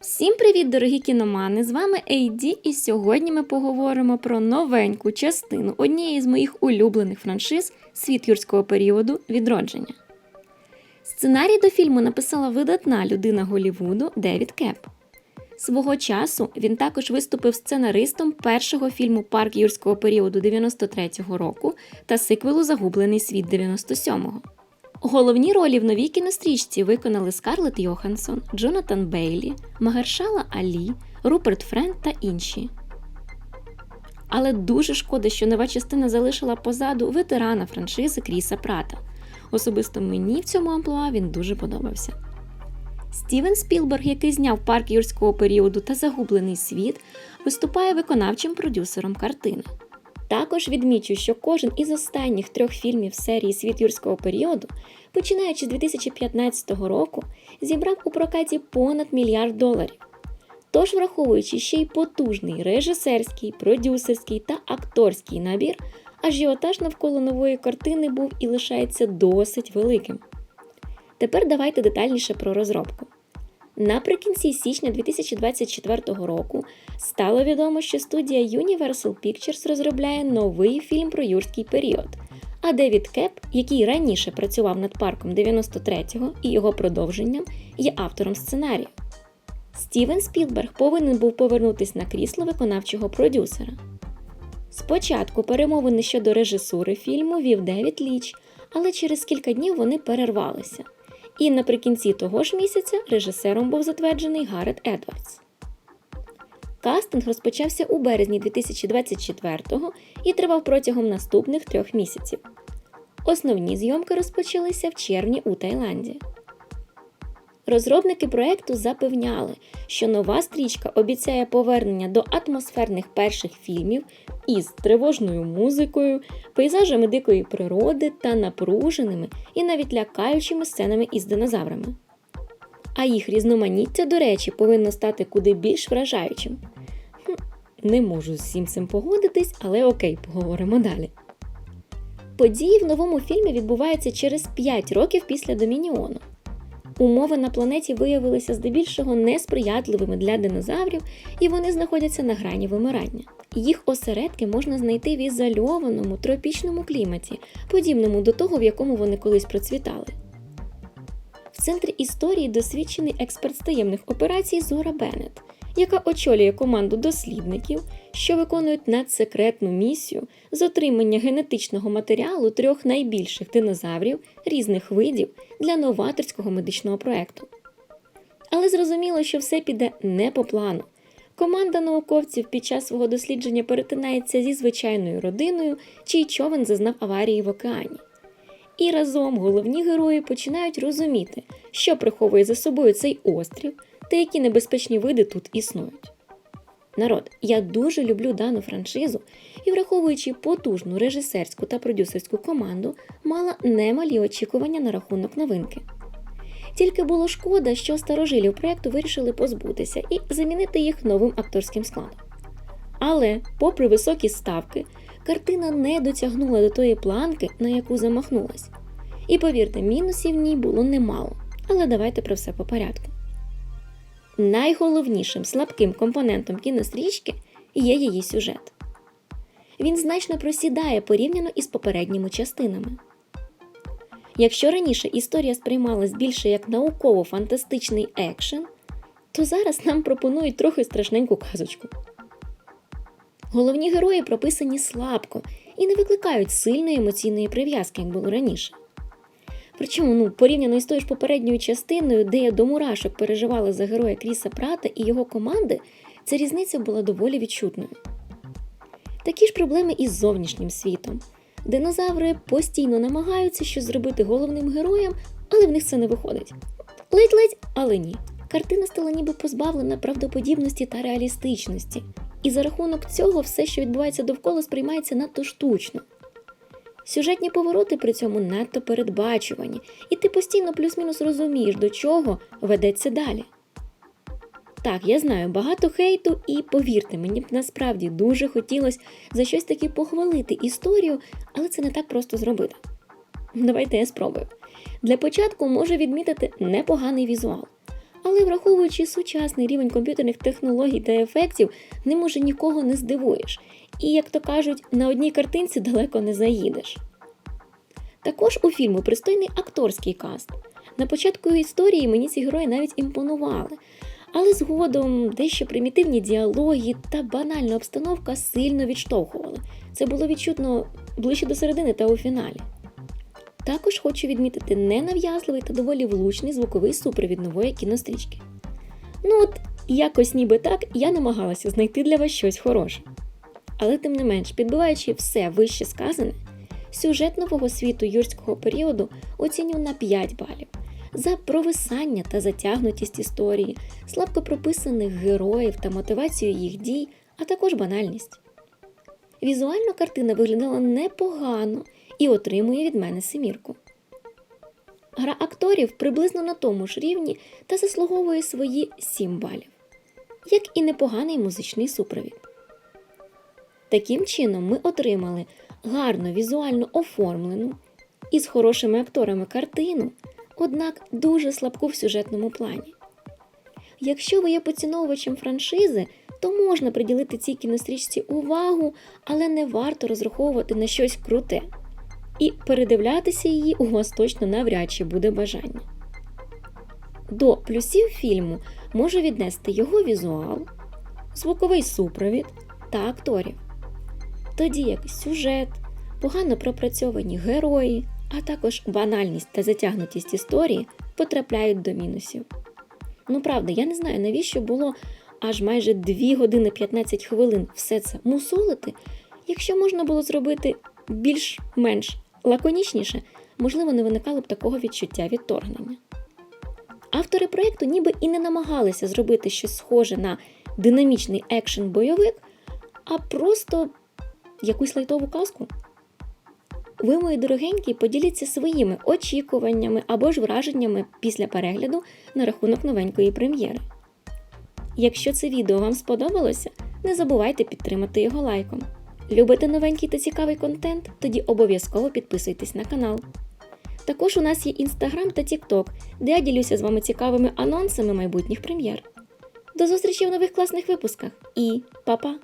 Всім привіт, дорогі кіномани! З вами Ейді, і сьогодні ми поговоримо про новеньку частину однієї з моїх улюблених франшиз світ юрського періоду відродження. Сценарій до фільму написала видатна людина Голівуду Девід Кеп. Свого часу він також виступив сценаристом першого фільму Парк юрського періоду 93-го року та сиквелу Загублений світ 97-го. Головні ролі в новій кінострічці виконали Скарлетт Йоханссон, Джонатан Бейлі, Магаршала Алі, Руперт Френд та інші. Але дуже шкода, що нова частина залишила позаду ветерана франшизи Кріса Прата. Особисто мені в цьому амплуа він дуже подобався. Стівен Спілберг, який зняв парк юрського періоду та загублений світ, виступає виконавчим продюсером картини. Також відмічу, що кожен із останніх трьох фільмів серії Світ юрського періоду, починаючи з 2015 року, зібрав у прокаті понад мільярд доларів. Тож, враховуючи ще й потужний режисерський, продюсерський та акторський набір, ажіотаж навколо нової картини був і лишається досить великим. Тепер давайте детальніше про розробку. Наприкінці січня 2024 року стало відомо, що студія Universal Pictures розробляє новий фільм про юрський період. А Девід Кеп, який раніше працював над парком 93-го і його продовженням, є автором сценарію. Стівен Спілберг повинен був повернутися на крісло виконавчого продюсера. Спочатку перемовини щодо режисури фільму вів Девід Ліч, але через кілька днів вони перервалися. І наприкінці того ж місяця режисером був затверджений Гарет Едвардс. Кастинг розпочався у березні 2024-го і тривав протягом наступних трьох місяців. Основні зйомки розпочалися в червні у Таїланді. Розробники проекту запевняли, що нова стрічка обіцяє повернення до атмосферних перших фільмів із тривожною музикою, пейзажами дикої природи та напруженими і навіть лякаючими сценами із динозаврами. А їх різноманіття, до речі, повинно стати куди більш вражаючим. Хм, Не можу з всім цим погодитись, але окей, поговоримо далі. Події в новому фільмі відбуваються через 5 років після Домініону. Умови на планеті виявилися здебільшого несприятливими для динозаврів, і вони знаходяться на грані вимирання. Їх осередки можна знайти в ізольованому тропічному кліматі, подібному до того, в якому вони колись процвітали. В центрі історії досвідчений експерт з таємних операцій Зора Беннет, яка очолює команду дослідників, що виконують надсекретну місію з отримання генетичного матеріалу трьох найбільших динозаврів різних видів для новаторського медичного проекту. Але зрозуміло, що все піде не по плану. Команда науковців під час свого дослідження перетинається зі звичайною родиною, чий човен зазнав аварії в океані. І разом головні герої починають розуміти, що приховує за собою цей острів та які небезпечні види тут існують. Народ, я дуже люблю дану франшизу і, враховуючи потужну режисерську та продюсерську команду, мала немалі очікування на рахунок новинки. Тільки було шкода, що старожилів проєкту вирішили позбутися і замінити їх новим акторським складом. Але, попри високі ставки, картина не дотягнула до тої планки, на яку замахнулась. І повірте, мінусів в ній було немало. Але давайте про все по порядку. Найголовнішим слабким компонентом кінострічки є її сюжет. Він значно просідає порівняно із попередніми частинами. Якщо раніше історія сприймалась більше як науково-фантастичний екшен, то зараз нам пропонують трохи страшненьку казочку. Головні герої прописані слабко і не викликають сильної емоційної прив'язки, як було раніше. Причому, ну, порівняно із тою ж попередньою частиною, де я до мурашок переживала за героя Кріса Прата і його команди, ця різниця була доволі відчутною. Такі ж проблеми із зовнішнім світом. Динозаври постійно намагаються щось зробити головним героєм, але в них це не виходить. Ледь-ледь, але ні. Картина стала ніби позбавлена правдоподібності та реалістичності, і за рахунок цього все, що відбувається довкола, сприймається надто штучно. Сюжетні повороти при цьому надто передбачувані, і ти постійно плюс-мінус розумієш, до чого ведеться далі. Так, я знаю багато хейту, і повірте, мені б насправді дуже хотілося за щось таке похвалити історію, але це не так просто зробити. Давайте я спробую. Для початку можу відмітити непоганий візуал. Але враховуючи сучасний рівень комп'ютерних технологій та ефектів, ним уже нікого не здивуєш. І, як то кажуть, на одній картинці далеко не заїдеш. Також у фільму пристойний акторський каст. На початку історії мені ці герої навіть імпонували, але згодом дещо примітивні діалоги та банальна обстановка сильно відштовхували. Це було відчутно ближче до середини та у фіналі. Також хочу відмітити ненав'язливий та доволі влучний звуковий супровід нової кінострічки. Ну от, якось ніби так я намагалася знайти для вас щось хороше. Але тим не менш, підбиваючи все вище сказане, сюжет нового світу юрського періоду оціню на 5 балів за провисання та затягнутість історії, слабко прописаних героїв та мотивацію їх дій, а також банальність. Візуально картина виглядала непогано і отримує від мене семірку. Гра акторів приблизно на тому ж рівні та заслуговує свої 7 балів, як і непоганий музичний супровід. Таким чином, ми отримали гарно візуально оформлену і з хорошими акторами картину, однак дуже слабку в сюжетному плані. Якщо ви є поціновувачем франшизи, то можна приділити цій кінострічці увагу, але не варто розраховувати на щось круте. І передивлятися її у вас точно навряд чи буде бажання. До плюсів фільму можу віднести його візуал, звуковий супровід та акторів. Тоді як сюжет, погано пропрацьовані герої, а також банальність та затягнутість історії потрапляють до мінусів. Ну правда, я не знаю, навіщо було аж майже 2 години 15 хвилин все це мусолити, якщо можна було зробити більш-менш лаконічніше, можливо, не виникало б такого відчуття відторгнення. Автори проєкту ніби і не намагалися зробити щось схоже на динамічний екшен-бойовик, а просто якусь лайтову казку. Ви, мої дорогенькі, поділіться своїми очікуваннями або ж враженнями після перегляду на рахунок новенької прем'єри. Якщо це відео вам сподобалося, не забувайте підтримати його лайком. Любите новенький та цікавий контент? Тоді обов'язково підписуйтесь на канал. Також у нас є інстаграм та тікток, де я ділюся з вами цікавими анонсами майбутніх прем'єр. До зустрічі в нових класних випусках і па-па!